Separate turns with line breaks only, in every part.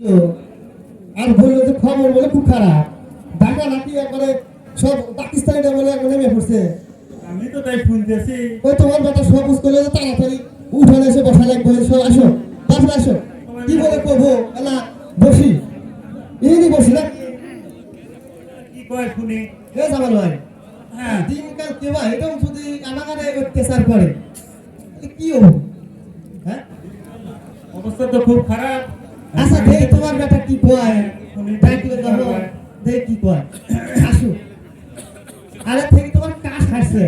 আর বলল যে খবর বলে খুব খারাপ। ঢাকা নাকি একবারে সব পাকিস্তানিটা বলে একবারে নেমে পড়ছে।
আমি তো তাই শুনতেছি।
ওই তোমার বেটা সবুজ করলে তাড়াতাড়ি উঠানে এসে বসা লাগবে সব আসো বাসে আসো। কি বলে কবো? এলা বসি। ইনি বসি না
কি কয় শুনি?
এ জামাল ভাই
হ্যাঁ।
দিনকাল কে ভাই এরকম যদি আমাকে অত্যাচার করে কি হব? হ্যাঁ?
অবস্থা তো খুব খারাপ।
আচ্ছা দেখ তোমার বেটা কি কয়? কি দেখো। দেখ কি কয়? আসো। আরে থেকে তোমার কাশ হাসছে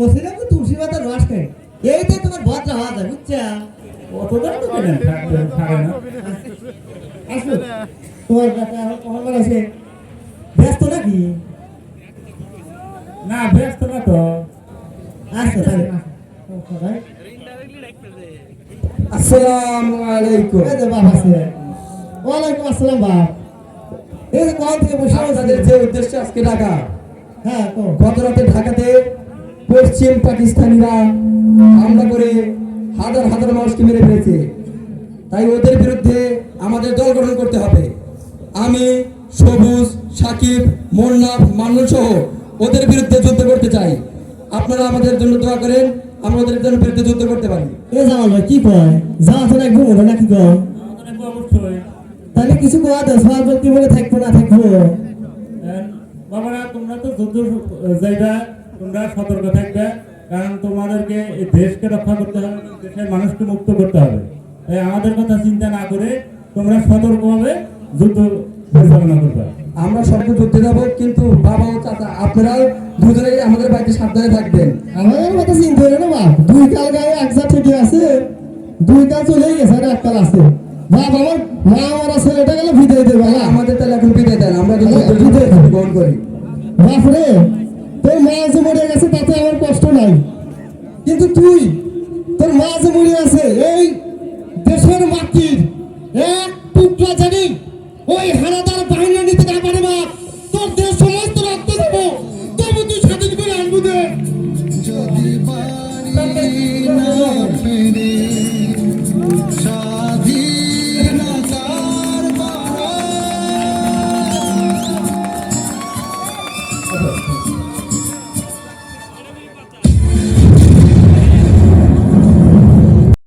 ওসিরা তো তুলসী পাতা রস খায়। এইটাই তোমার ভদ্র হওয়া যায় বুঝছা?
অত দাম তো কেন? থাকে না।
আসো। তোমার এখন কখন আছে? ব্যস্ত নাকি?
না ব্যস্ত না তো।
আসো তাহলে।
আসসালামু আলাইকুম
এই যে বাপ আছে। ওয়ালাইকুম আসসালাম বাপ। এই যে কোন থেকে বসে
আপনাদের যে উদ্দেশ্যে আজকে ঢাকা
হ্যাঁ তো।
গত রাতে ঢাকাতে পশ্চিম পাকিস্তানিরা হামলা করে হাজার হাজার মানুষকে মেরে ফেলেছে। তাই ওদের বিরুদ্ধে আমাদের দল গঠন করতে হবে। আমি সবুজ সাকিব মোন্নাফ মান্নু সহ ওদের বিরুদ্ধে যুদ্ধ করতে চাই। আপনারা আমাদের জন্য দোয়া করেন। আমরা ওদের জন্য বিরুদ্ধে যুদ্ধ করতে পারি।
এ জামাল ভাই কি কয়? যাওয়া তো না ঘুমো নাকি কয়?
আমাদের
তাহলে কিছু কোয়া বার বল কি বলে থাকব না থাকব?
বাবারা তোমরা তো যুদ্ধ জায়গা তোমরা সতর্ক থাকবে কারণ তোমাদেরকে এই দেশকে রক্ষা করতে হবে দেশের মানুষকে মুক্ত করতে হবে। তাই আমাদের কথা চিন্তা না করে তোমরা সতর্কভাবে যুদ্ধ পরিচালনা করবে।
আমরা সবাই যুদ্ধে যাব কিন্তু বাবা ও চাচা আপনারাও দুজনেই আমাদের বাড়িতে সাবধানে থাকবেন।
আমাদের কথা চিন্তা না কাল গায়ে একজা ঠিকই আছে দুই কাল চলেই গেছে আর এক কাল আছে আমার মা আমার ছেলেটা গেলে বিদায় দেবে
তাহলে
হ্যাঁ?
আমাদের তাহলে এখন বিদায় দেন আমরা কিন্তু
হ্যাঁ,
যুদ্ধে
বিদায়
গ্রহণ করি।
বাপ রে তোর মা যে মরে গেছে তাতে আমার কষ্ট নাই। কিন্তু তুই তোর মা যে মরে আছে এই দেশের মাটির এক টুকরা জানি ওই হারাত